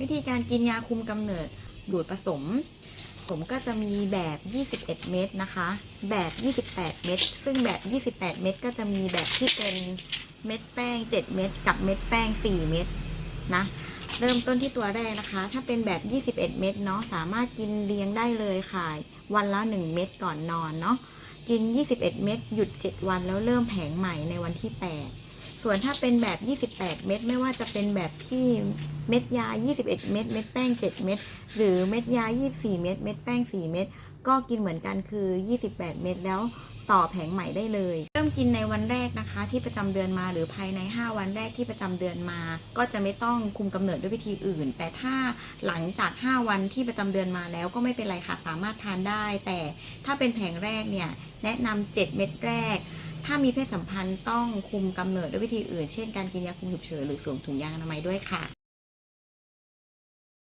วิธีการกินยาคุมกำเนิดดูดผสม ผมก็จะมีแบบ 21 เม็ดนะคะ แบบ 28 เม็ดซึ่งแบบ 28 เม็ดก็จะมีแบบที่เป็นเม็ดแป้ง 7 เม็ดกับเม็ดแป้ง 4 เม็ดนะ เริ่มต้นที่ตัวแรกนะคะ ถ้าเป็นแบบ 21 เม็ดเนาะ สามารถกินเลี้ยงได้เลยค่ะ วันละ 1 เม็ดก่อนนอนเนาะ กิน 21 เม็ดหยุด 7 วันแล้วเริ่มแผงใหม่ในวันที่ 8 ส่วนถ้าเป็นแบบ 28 เม็ดไม่ว่าจะเป็นแบบที่เม็ดยา 21 เม็ด เม็ดแป้ง 7 เม็ด หรือเม็ดยา 24 เม็ด เม็ดแป้ง 4 เม็ด ก็กินเหมือนกันคือ 28 เม็ดแล้วต่อแผงใหม่ได้เลย เริ่มกินในวันแรกนะคะ ที่ประจำเดือนมาหรือภายใน 5 วันแรกที่ประจำเดือนมา ก็จะไม่ต้องคุมกำเนิดด้วยวิธีอื่น แต่ถ้าหลังจาก 5 วันที่ประจำเดือนมาแล้วก็ไม่เป็นไรค่ะสามารถทานได้ แต่ถ้าเป็นแผงแรกเนี่ยแนะนำ7เม็ดแรก ถ้ามีเพศสัมพันธ์ต้องคุมกำเนิดด้วยวิธีอื่น เช่นการกินยาคุมฉุกเฉินหรือสวมถุงยางอนามัยด้วยค่ะ